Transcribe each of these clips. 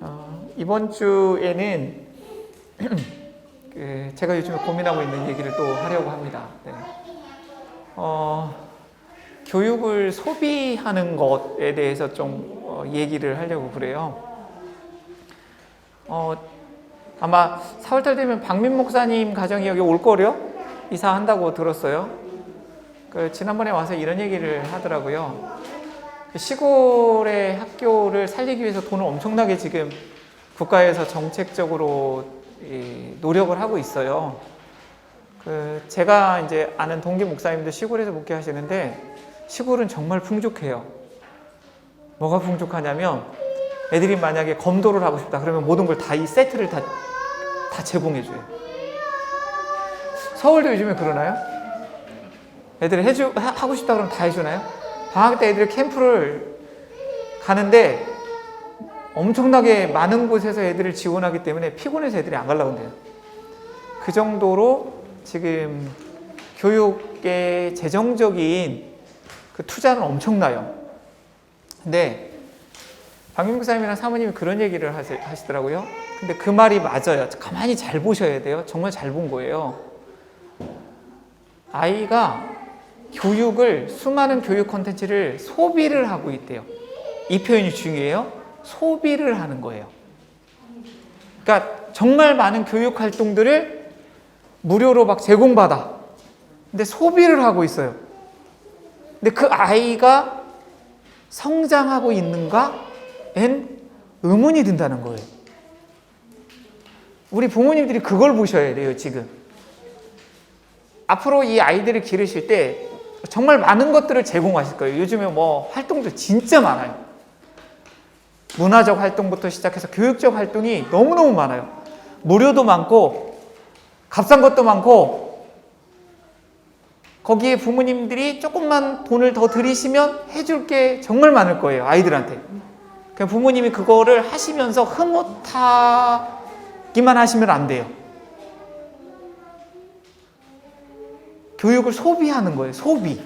어, 이번 주에는 그 제가 요즘에 고민하고 있는 얘기를 또 하려고 합니다. 네. 어, 교육을 소비하는 것에 대해서 좀 어, 얘기를 하려고 그래요. 어, 아마 4월달 되면 박민 목사님 가정이 여기 올 거려 이사한다고 들었어요. 그 지난번에 와서 이런 얘기를 하더라고요. 그 시골의 학교를 살리기 위해서 돈을 엄청나게 지금 국가에서 정책적으로 이 노력을 하고 있어요. 그 제가 이제 아는 동기 목사님도 시골에서 목회하시는데 시골은 정말 풍족해요. 뭐가 풍족하냐면 애들이 만약에 검도를 하고 싶다 그러면 모든 걸 다 이 세트를 다, 다 제공해줘요. 서울도 요즘에 그러나요? 애들이 해주, 하- 하고 싶다 그러면 다 해주나요? 방학 때 애들이 캠프를 가는데 엄청나게 많은 곳에서 애들을 지원하기 때문에 피곤해서 애들이 안 가려고 한대요. 그 정도로 지금 교육의 재정적인 그 투자는 엄청나요. 근데 박민국 사님이랑 사모님이 그런 얘기를 하시, 하시더라고요. 근데 그 말이 맞아요. 가만히 잘 보셔야 돼요. 정말 잘 본 거예요. 아이가 교육을 수많은 교육 콘텐츠를 소비를 하고 있대요. 이 표현이 중요해요. 소비를 하는 거예요. 그러니까 정말 많은 교육 활동들을 무료로 막 제공받아. 근데 소비를 하고 있어요. 근데 그 아이가 성장하고 있는가엔 의문이 든다는 거예요. 우리 부모님들이 그걸 보셔야 돼요, 지금. 앞으로 이 아이들을 기르실 때 정말 많은 것들을 제공하실 거예요. 요즘에 뭐 활동도 진짜 많아요. 문화적 활동부터 시작해서 교육적 활동이 너무너무 많아요. 무료도 많고, 값싼 것도 많고, 거기에 부모님들이 조금만 돈을 더 들이시면 해줄 게 정말 많을 거예요. 아이들한테. 부모님이 그거를 하시면서 흐뭇하기만 하시면 안 돼요. 교육을 소비하는 거예요. 소비.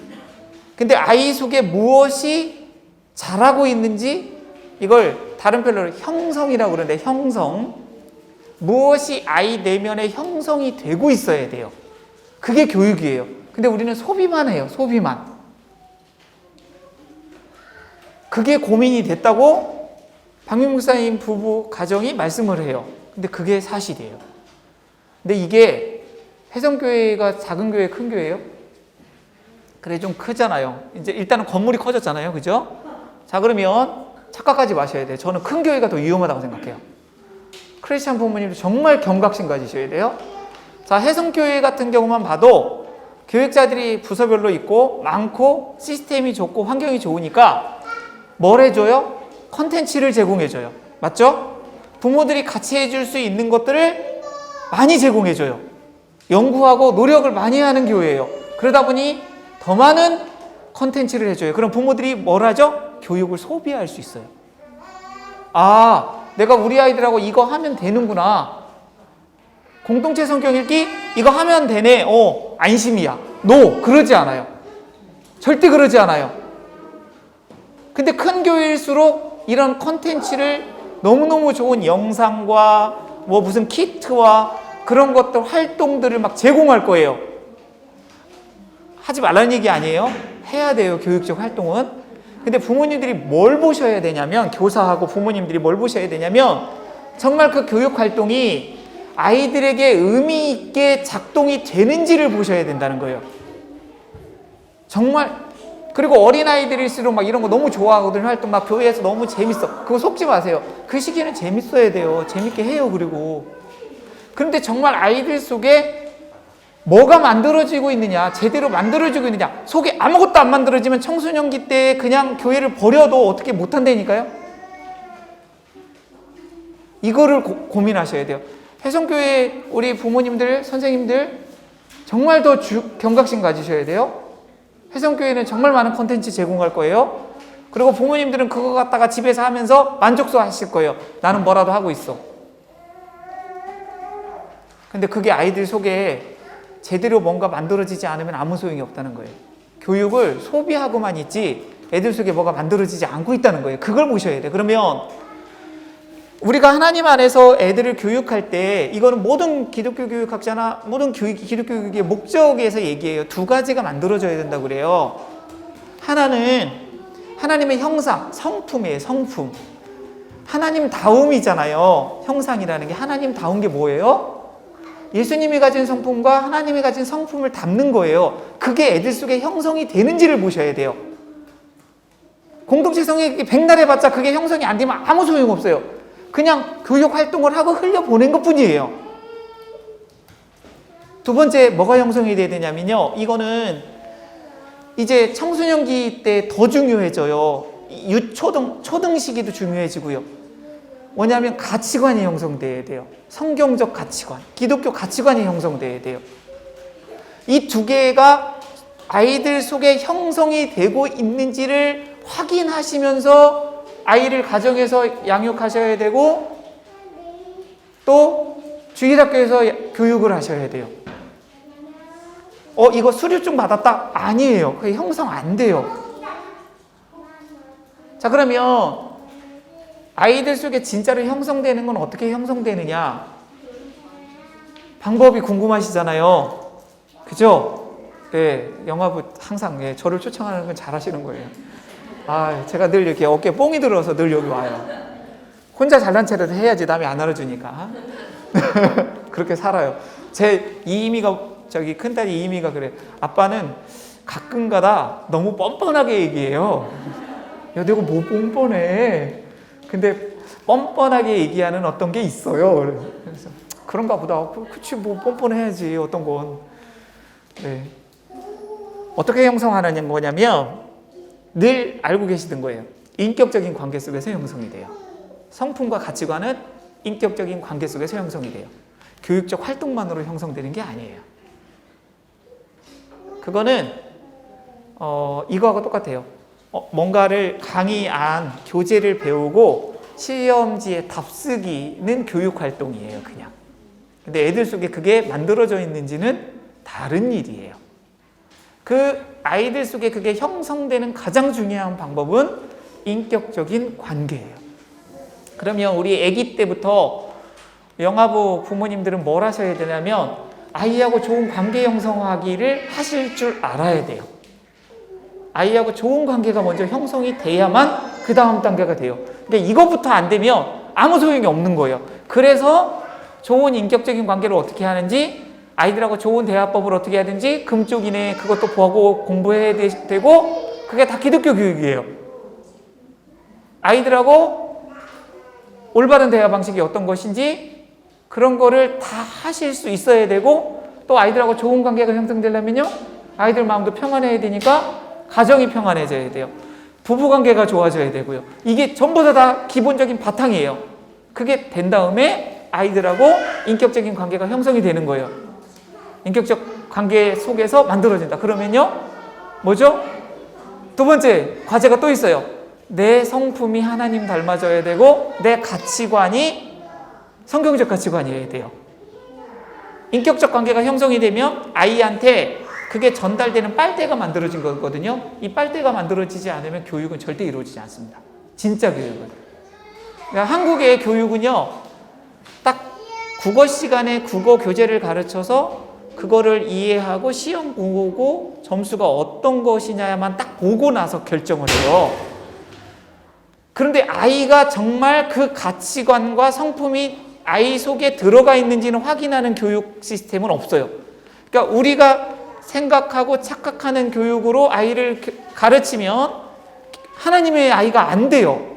근데 아이 속에 무엇이 잘하고 있는지 이걸 다른 표현으로 형성이라고 그러는데 형성. 무엇이 아이 내면의 형성이 되고 있어야 돼요. 그게 교육이에요. 근데 우리는 소비만 해요. 소비만. 그게 고민이 됐다고 박민 목사님 부부 가정이 말씀을 해요. 근데 그게 사실이에요. 근데 이게 해성교회가 작은 교회, 큰 교회예요? 그래 좀 크잖아요. 이제 일단은 건물이 커졌잖아요, 그죠? 자 그러면 착각하지 마셔야 돼요. 저는 큰 교회가 더 위험하다고 생각해요. 크리스찬 부모님도 정말 경각심 가지셔야 돼요. 자 해성교회 같은 경우만 봐도 교육자들이 부서별로 있고 많고 시스템이 좋고 환경이 좋으니까 뭘 해줘요? 컨텐츠를 제공해줘요. 맞죠? 부모들이 같이 해줄 수 있는 것들을 많이 제공해줘요. 연구하고 노력을 많이 하는 교회예요. 그러다 보니 더 많은 컨텐츠를 해줘요. 그럼 부모들이 뭘 하죠? 교육을 소비할 수 있어요. 아, 내가 우리 아이들하고 이거 하면 되는구나. 공동체 성경 읽기 이거 하면 되네. 어, 안심이야. 노, 그러지 않아요. 절대 그러지 않아요. 근데 큰 교회일수록 이런 컨텐츠를 너무너무 좋은 영상과 뭐 무슨 키트와 그런 것들 활동들을 막 제공할 거예요. 하지 말라는 얘기 아니에요. 해야 돼요. 교육적 활동은. 근데 부모님들이 뭘 보셔야 되냐면 교사하고 부모님들이 뭘 보셔야 되냐면 정말 그 교육 활동이 아이들에게 의미 있게 작동이 되는지를 보셔야 된다는 거예요. 정말 그리고 어린 아이들일수록 막 이런 거 너무 좋아하거든요. 활동 막 교회에서 너무 재밌어. 그거 속지 마세요. 그 시기는 재밌어야 돼요. 재밌게 해요. 그리고 그런데 정말 아이들 속에 뭐가 만들어지고 있느냐, 제대로 만들어지고 있느냐, 속에 아무것도 안 만들어지면 청소년기 때 그냥 교회를 버려도 어떻게 못한다니까요? 이거를 고, 고민하셔야 돼요. 해성교회 우리 부모님들, 선생님들 정말 더 주, 경각심 가지셔야 돼요. 해성교회는 정말 많은 컨텐츠 제공할 거예요. 그리고 부모님들은 그거 갖다가 집에서 하면서 만족스러워 하실 거예요. 나는 뭐라도 하고 있어. 근데 그게 아이들 속에 제대로 뭔가 만들어지지 않으면 아무 소용이 없다는 거예요. 교육을 소비하고만 있지 애들 속에 뭐가 만들어지지 않고 있다는 거예요. 그걸 보셔야 돼요. 그러면 우리가 하나님 안에서 애들을 교육할 때 이거는 모든 기독교 교육학자나 모든 교육, 기독교 교육의 목적에서 얘기해요. 두 가지가 만들어져야 된다고 그래요. 하나는 하나님의 형상, 성품이에요. 성품. 하나님 다움이잖아요. 형상이라는 게 하나님 다운 게 뭐예요? 예수님이 가진 성품과 하나님이 가진 성품을 담는 거예요. 그게 애들 속에 형성이 되는지를 보셔야 돼요. 공동체 성액이 백날 해봤자 그게 형성이 안 되면 아무 소용 없어요. 그냥 교육 활동을 하고 흘려 보낸 것 뿐이에요. 두 번째 뭐가 형성이 돼야 되냐면요. 이거는 이제 청소년기 때 더 중요해져요. 유초등 초등 시기도 중요해지고요. 뭐냐면 가치관이 형성돼야 돼요. 성경적 가치관, 기독교 가치관이 형성돼야 돼요. 이 두 개가 아이들 속에 형성이 되고 있는지를 확인하시면서 아이를 가정에서 양육하셔야 되고 또 주일학교에서 교육을 하셔야 돼요. 어, 이거 수료증 받았다? 아니에요. 그게 형성 안 돼요. 자, 그러면 아이들 속에 진짜로 형성되는 건 어떻게 형성되느냐? 방법이 궁금하시잖아요. 그죠? 네, 영화부 항상 예, 저를 초청하는 건 잘하시는 거예요. 아, 제가 늘 이렇게 어깨 뽕이 들어서 늘 여기 와요. 혼자 잘난 체를 해야지 남이 안 알아주니까. 그렇게 살아요. 제 이임이가 저기 큰딸이 이임이가 그래. 아빠는 가끔가다 너무 뻔뻔하게 얘기해요. 야, 내가 뭐 뻔뻔해. 근데 뻔뻔하게 얘기하는 어떤 게 있어요. 그래서 그런가 보다. 그- 그치 뭐 뻔뻔해야지 어떤 건. 네. 어떻게 형성하는 거냐면 늘 알고 계시던 거예요. 인격적인 관계 속에서 형성이 돼요. 성품과 가치관은 인격적인 관계 속에서 형성이 돼요. 교육적 활동만으로 형성되는 게 아니에요. 그거는 어, 이거하고 똑같아요. 어, 뭔가를 강의 안 교재를 배우고 시험지에 답쓰기는 교육 활동이에요, 그냥. 근데 애들 속에 그게 만들어져 있는지는 다른 일이에요. 그 아이들 속에 그게 형성되는 가장 중요한 방법은 인격적인 관계예요. 그러면 우리 아기 때부터 영아부 부모님들은 뭘 하셔야 되냐면 아이하고 좋은 관계 형성하기를 하실 줄 알아야 돼요. 아이하고 좋은 관계가 먼저 형성이 돼야만 그 다음 단계가 돼요. 근데 이것부터 안 되면 아무 소용이 없는 거예요. 그래서 좋은 인격적인 관계를 어떻게 하는지 아이들하고 좋은 대화법을 어떻게 하든지 금쪽 이내 그것도 보고 공부해야 되- 되고 그게 다 기독교 교육이에요. 아이들하고 올바른 대화 방식이 어떤 것인지 그런 거를 다 하실 수 있어야 되고 또 아이들하고 좋은 관계가 형성되려면요 아이들 마음도 평안해야 되니까 가정이 평안해져야 돼요. 부부 관계가 좋아져야 되고요. 이게 전부 다, 다 기본적인 바탕이에요. 그게 된 다음에 아이들하고 인격적인 관계가 형성이 되는 거예요. 인격적 관계 속에서 만들어진다. 그러면요, 뭐죠? 두 번째 과제가 또 있어요. 내 성품이 하나님 닮아져야 되고 내 가치관이 성경적 가치관이어야 돼요. 인격적 관계가 형성이 되면 아이한테 그게 전달되는 빨대가 만들어진 거거든요. 이 빨대가 만들어지지 않으면 교육은 절대 이루어지지 않습니다. 진짜 교육은. 그러니까 한국의 교육은요, 딱 국어 시간에 국어 교재를 가르쳐서 그거를 이해하고 시험 보고 점수가 어떤 것이냐만 딱 보고 나서 결정을 해요. 그런데 아이가 정말 그 가치관과 성품이 아이 속에 들어가 있는지는 확인하는 교육 시스템은 없어요. 그러니까 우리가 생각하고 착각하는 교육으로 아이를 그- 가르치면 하나님의 아이가 안 돼요.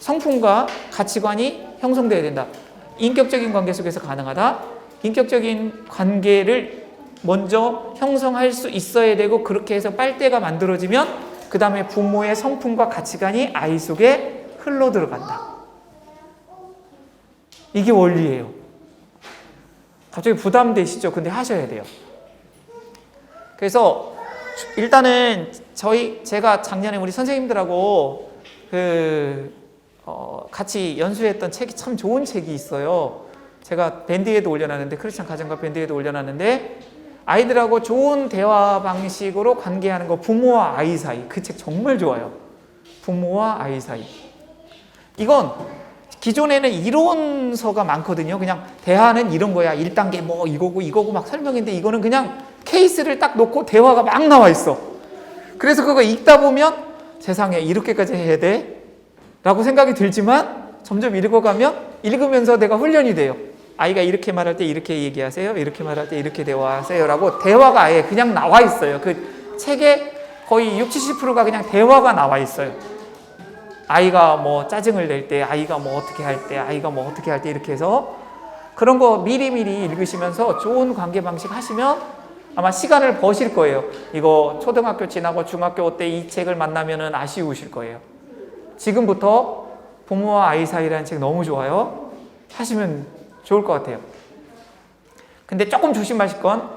성품과 가치관이 형성돼야 된다. 인격적인 관계 속에서 가능하다. 인격적인 관계를 먼저 형성할 수 있어야 되고 그렇게 해서 빨대가 만들어지면 그 다음에 부모의 성품과 가치관이 아이 속에 흘러 들어간다. 이게 원리예요. 갑자기 부담되시죠? 근데 하셔야 돼요. 그래서 일단은 저희 제가 작년에 우리 선생님들하고 그 어, 같이 연수했던 책이 참 좋은 책이 있어요. 제가 밴드에도 올려놨는데 크리스찬 가정과 밴드에도 올려놨는데 아이들하고 좋은 대화 방식으로 관계하는 거 부모와 아이 사이 그 책 정말 좋아요. 부모와 아이 사이. 이건 기존에는 이론서가 많거든요. 그냥 대화는 이런 거야. 1단계 뭐 이거고 이거고 막 설명인데 이거는 그냥 케이스를 딱 놓고 대화가 막 나와 있어. 그래서 그거 읽다 보면 세상에 이렇게까지 해야 돼? 라고 생각이 들지만 점점 읽어가면 읽으면서 내가 훈련이 돼요. 아이가 이렇게 말할 때 이렇게 얘기하세요. 이렇게 말할 때 이렇게 대화하세요. 라고 대화가 아예 그냥 나와 있어요. 그 책에 거의 60, 70%가 그냥 대화가 나와 있어요. 아이가 뭐 짜증을 낼 때, 아이가 뭐 어떻게 할 때, 아이가 뭐 어떻게 할 때 이렇게 해서 그런 거 미리미리 읽으시면서 좋은 관계 방식 하시면 아마 시간을 버실 거예요. 이거 초등학교 지나고 중학교 때 이 책을 만나면은 아쉬우실 거예요. 지금부터 부모와 아이 사이라는 책 너무 좋아요. 하시면 좋을 것 같아요. 근데 조금 조심하실 건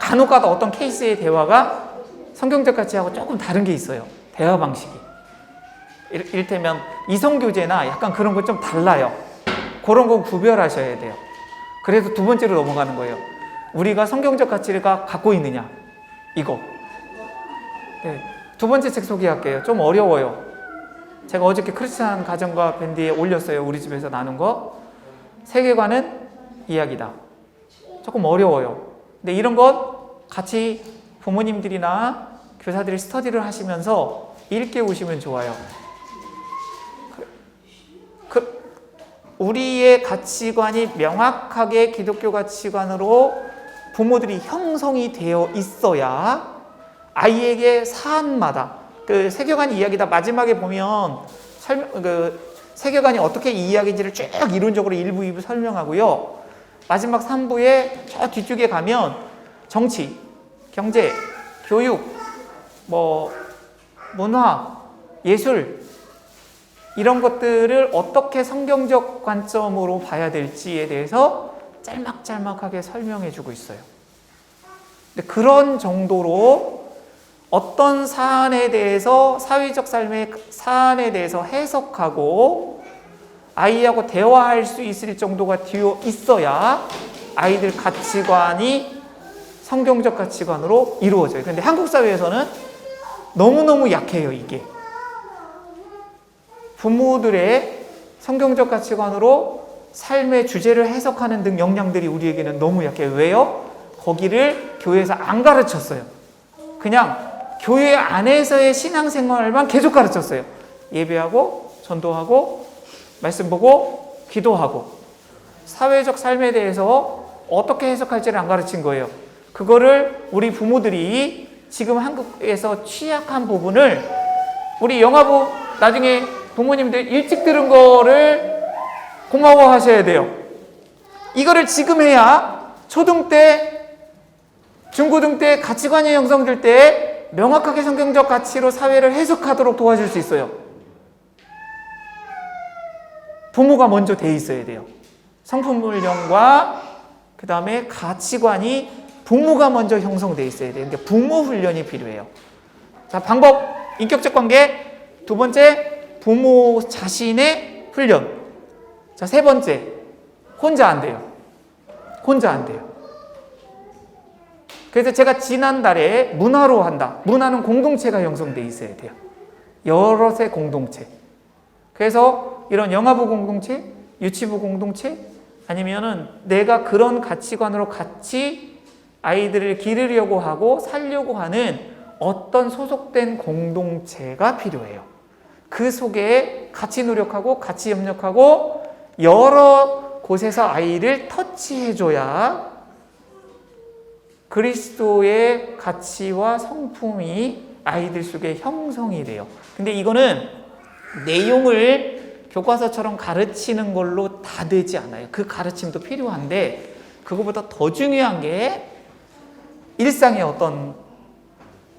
간혹 가다 어떤 케이스의 대화가 성경적 가치하고 조금 다른 게 있어요. 대화 방식이. 일- 이를테면 이성교제나 약간 그런 거 좀 달라요. 그런 건 구별하셔야 돼요. 그래서 두 번째로 넘어가는 거예요. 우리가 성경적 가치가 갖고 있느냐. 이거. 네. 두 번째 책 소개할게요. 좀 어려워요. 제가 어저께 크리스찬 가정과 밴드에 올렸어요. 우리 집에서 나눈 거. 세계관은 이야기다. 조금 어려워요. 근데 이런 것 같이 부모님들이나 교사들이 스터디를 하시면서 읽게 오시면 좋아요. 그, 그, 우리의 가치관이 명확하게 기독교 가치관으로 부모들이 형성이 되어 있어야 아이에게 사안마다 그 세계관 이야기다 마지막에 보면 설명 그 세계관이 어떻게 이 이야기인지를 쭉 이론적으로 일부 일부 설명하고요. 마지막 3부에 저 뒤쪽에 가면 정치, 경제, 교육, 뭐 문화, 예술 이런 것들을 어떻게 성경적 관점으로 봐야 될지에 대해서 짤막짤막하게 설명해 주고 있어요. 그런 정도로 어떤 사안에 대해서 사회적 삶의 사안에 대해서 해석하고 아이하고 대화할 수 있을 정도가 되어 있어야 아이들 가치관이 성경적 가치관으로 이루어져요. 근데 한국 사회에서는 너무너무 약해요, 이게. 부모들의 성경적 가치관으로 삶의 주제를 해석하는 등 역량들이 우리에게는 너무 약해요. 왜요? 거기를 교회에서 안 가르쳤어요. 그냥 교회 안에서의 신앙생활만 계속 가르쳤어요. 예배하고, 전도하고, 말씀 보고, 기도하고. 사회적 삶에 대해서 어떻게 해석할지를 안 가르친 거예요. 그거를 우리 부모들이 지금 한국에서 취약한 부분을 우리 영화부 나중에 부모님들 일찍 들은 거를 고마워 하셔야 돼요. 이거를 지금 해야 초등 때, 중고등 때 가치관이 형성될 때 명확하게 성경적 가치로 사회를 해석하도록 도와줄 수 있어요. 부모가 먼저 돼 있어야 돼요. 성품훈련과 그 다음에 가치관이 부모가 먼저 형성돼 있어야 돼요. 그러니까 부모 훈련이 필요해요. 자, 방법, 인격적 관계. 두 번째, 부모 자신의 훈련. 자, 세 번째, 혼자 안 돼요. 혼자 안 돼요. 그래서 제가 지난달에 문화로 한다. 문화는 공동체가 형성돼 있어야 돼요. 여럿의 공동체. 그래서 이런 영화부 공동체, 유치부 공동체, 아니면은 내가 그런 가치관으로 같이 아이들을 기르려고 하고 살려고 하는 어떤 소속된 공동체가 필요해요. 그 속에 같이 노력하고 같이 협력하고 여러 곳에서 아이를 터치해줘야 그리스도의 가치와 성품이 아이들 속에 형성이 돼요. 근데 이거는 내용을 교과서처럼 가르치는 걸로 다 되지 않아요. 그 가르침도 필요한데 그거보다 더 중요한 게 일상의 어떤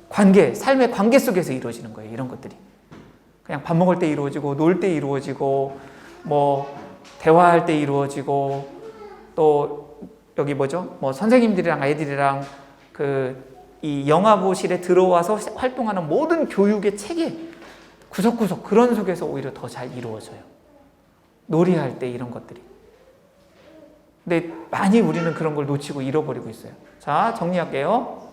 관계, 삶의 관계 속에서 이루어지는 거예요. 이런 것들이. 그냥 밥 먹을 때 이루어지고, 놀 때 이루어지고, 뭐, 대화할 때 이루어지고, 또, 여기 뭐죠? 뭐, 선생님들이랑 아이들이랑 그, 이 영화부실에 들어와서 활동하는 모든 교육의 체계, 구석구석 그런 속에서 오히려 더 잘 이루어져요. 놀이할 때 이런 것들이. 근데 많이 우리는 그런 걸 놓치고 잃어버리고 있어요. 자, 정리할게요.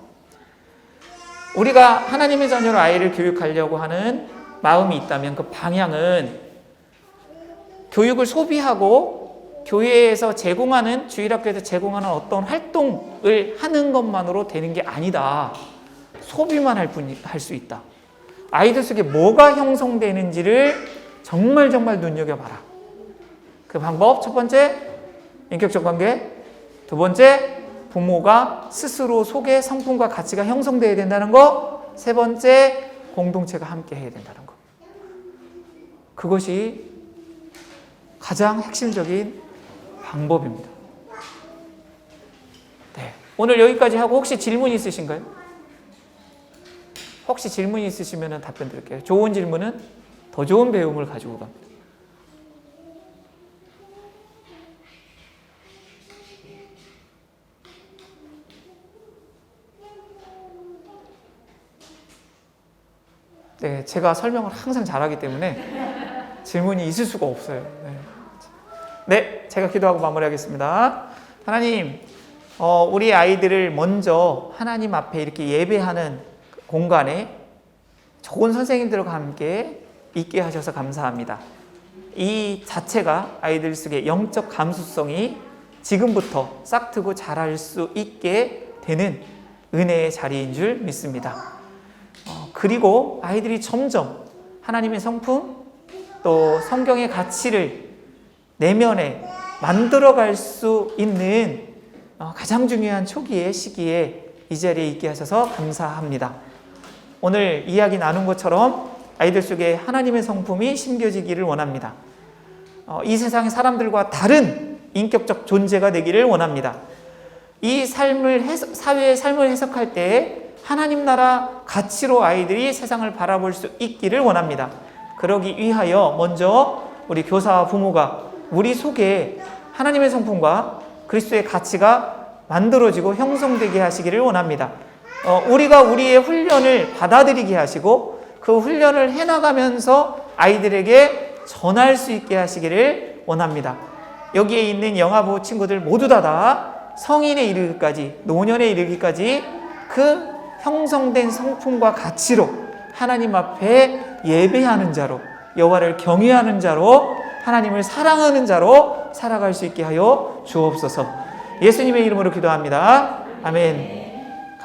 우리가 하나님의 자녀로 아이를 교육하려고 하는 마음이 있다면 그 방향은 교육을 소비하고 교회에서 제공하는 주일학교에서 제공하는 어떤 활동을 하는 것만으로 되는 게 아니다. 소비만 할 뿐이 할수 있다. 아이들 속에 뭐가 형성되는지를 정말 정말 눈여겨봐라. 그 방법 첫 번째 인격적 관계, 두 번째 부모가 스스로 속에 성품과 가치가 형성돼야 된다는 거, 세 번째 공동체가 함께 해야 된다는 거. 그것이 가장 핵심적인 방법입니다. 네. 오늘 여기까지 하고 혹시 질문 있으신가요? 혹시 질문 있으시면 답변 드릴게요. 좋은 질문은 더 좋은 배움을 가지고 갑니다. 네, 제가 설명을 항상 잘하기 때문에 질문이 있을 수가 없어요. 네, 네 제가 기도하고 마무리하겠습니다. 하나님, 어, 우리 아이들을 먼저 하나님 앞에 이렇게 예배하는 공간에 좋은 선생님들과 함께 있게 하셔서 감사합니다. 이 자체가 아이들 속의 영적 감수성이 지금부터 싹트고 자랄 수 있게 되는 은혜의 자리인 줄 믿습니다. 어, 그리고 아이들이 점점 하나님의 성품 또 성경의 가치를 내면에 만들어갈 수 있는 어, 가장 중요한 초기의 시기에 이 자리에 있게 하셔서 감사합니다. 오늘 이야기 나눈 것처럼 아이들 속에 하나님의 성품이 심겨지기를 원합니다. 어, 이 세상의 사람들과 다른 인격적 존재가 되기를 원합니다. 이 삶을 해석, 사회의 삶을 해석할 때 하나님 나라 가치로 아이들이 세상을 바라볼 수 있기를 원합니다. 그러기 위하여 먼저 우리 교사와 부모가 우리 속에 하나님의 성품과 그리스도의 가치가 만들어지고 형성되게 하시기를 원합니다. 어, 우리가 우리의 훈련을 받아들이게 하시고 그 훈련을 해나가면서 아이들에게 전할 수 있게 하시기를 원합니다. 여기에 있는 영화부 친구들 모두 다, 다 성인에 이르기까지, 노년에 이르기까지 그 형성된 성품과 가치로 하나님 앞에 예배하는 자로 여호와를 경외하는 자로 하나님을 사랑하는 자로 살아갈 수 있게 하여 주옵소서. 예수님의 이름으로 기도합니다. 아멘.